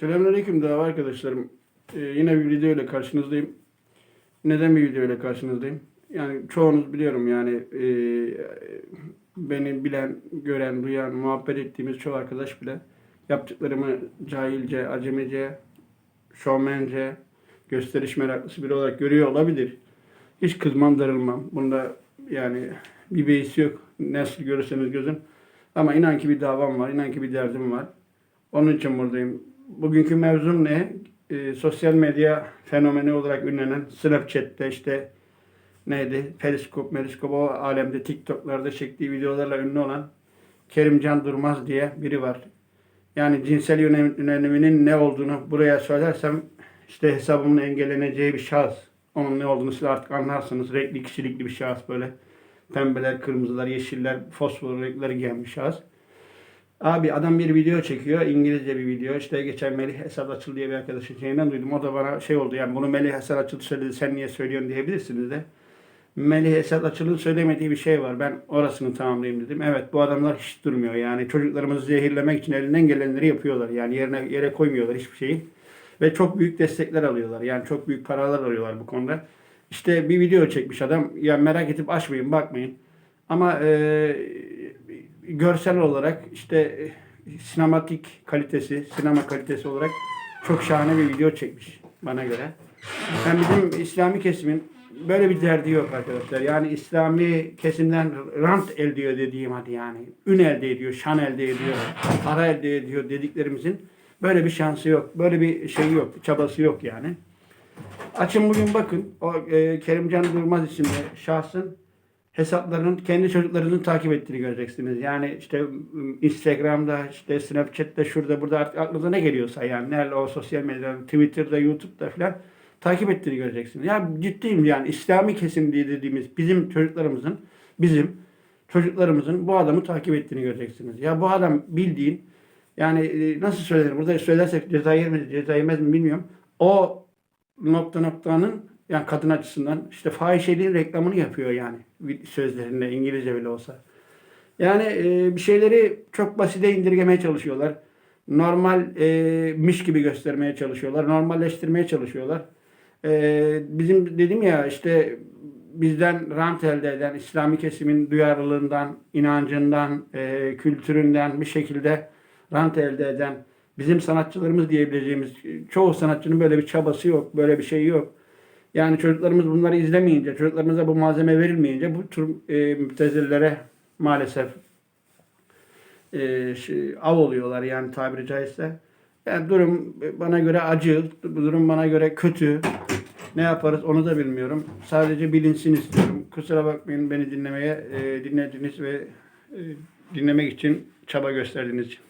Selamünaleyküm daha arkadaşlarım. Ee, yine bir video ile karşınızdayım. Neden bir video ile karşınızdayım? Yani çoğunuz biliyorum yani e, beni bilen, gören, duyan, muhabbet ettiğimiz çoğu arkadaş bile yaptıklarımı cahilce, acemice, şovmence, gösteriş meraklısı biri olarak görüyor olabilir. Hiç kızmam, darılmam. Bunda yani bir beis yok. Nasıl görürseniz gözün. Ama inan ki bir davam var, inan ki bir derdim var. Onun için buradayım. Bugünkü mevzum ne? Ee, sosyal medya fenomeni olarak ünlenen Snapchat'te işte neydi? Periskop, Meriskop o alemde TikTok'larda çektiği videolarla ünlü olan Kerimcan Durmaz diye biri var. Yani cinsel yönelim- yöneliminin ne olduğunu buraya söylersem işte hesabımın engelleneceği bir şahıs. Onun ne olduğunu siz artık anlarsınız. Renkli kişilikli bir şahıs böyle. Pembeler, kırmızılar, yeşiller, fosfor renkleri giyen bir şahıs. Abi adam bir video çekiyor. İngilizce bir video. İşte geçen Melih Esad Açıl diye bir arkadaşın şeyinden duydum. O da bana şey oldu. Yani bunu Melih Esad Açıl söyledi. Sen niye söylüyorsun diyebilirsiniz de. Melih Esad Açıl'ın söylemediği bir şey var. Ben orasını tamamlayayım dedim. Evet bu adamlar hiç durmuyor. Yani çocuklarımızı zehirlemek için elinden gelenleri yapıyorlar. Yani yerine yere koymuyorlar hiçbir şeyi. Ve çok büyük destekler alıyorlar. Yani çok büyük paralar alıyorlar bu konuda. İşte bir video çekmiş adam. Ya merak edip açmayın bakmayın. Ama e, görsel olarak işte e, sinematik kalitesi, sinema kalitesi olarak çok şahane bir video çekmiş bana göre. Yani bizim İslami kesimin böyle bir derdi yok arkadaşlar. Yani İslami kesimden rant elde ediyor dediğim hadi yani. Ün elde ediyor, şan elde ediyor, para elde ediyor dediklerimizin böyle bir şansı yok. Böyle bir şey yok, çabası yok yani. Açın bugün bakın. O e, Kerimcan Durmaz isimli şahsın hesaplarının kendi çocuklarının takip ettiğini göreceksiniz. Yani işte ım, Instagram'da, işte Snapchat'te, şurada burada artık aklınıza ne geliyorsa yani nerede o sosyal medyada, Twitter'da, YouTube'da falan takip ettiğini göreceksiniz. Yani ciddiyim yani İslami kesim diye dediğimiz bizim çocuklarımızın, bizim çocuklarımızın bu adamı takip ettiğini göreceksiniz. Ya bu adam bildiğin yani e, nasıl söylenir? Burada söylersek ceza yer mi, ceza yemez mi bilmiyorum. O nokta noktanın yani kadın açısından işte fahişeliğin reklamını yapıyor yani sözlerinde İngilizce bile olsa. Yani e, bir şeyleri çok basite indirgemeye çalışıyorlar. Normalmiş gibi göstermeye çalışıyorlar. Normalleştirmeye çalışıyorlar. E, bizim dedim ya işte bizden rant elde eden İslami kesimin duyarlılığından, inancından, e, kültüründen bir şekilde rant elde eden bizim sanatçılarımız diyebileceğimiz çoğu sanatçının böyle bir çabası yok, böyle bir şey yok. Yani çocuklarımız bunları izlemeyince, çocuklarımıza bu malzeme verilmeyince bu tür e, müptezillere maalesef e, şey, av oluyorlar yani tabiri caizse. Yani durum bana göre acı, durum bana göre kötü. Ne yaparız onu da bilmiyorum. Sadece bilinsin istiyorum. Kusura bakmayın beni dinlemeye, e, dinlediğiniz ve e, dinlemek için çaba gösterdiğiniz için.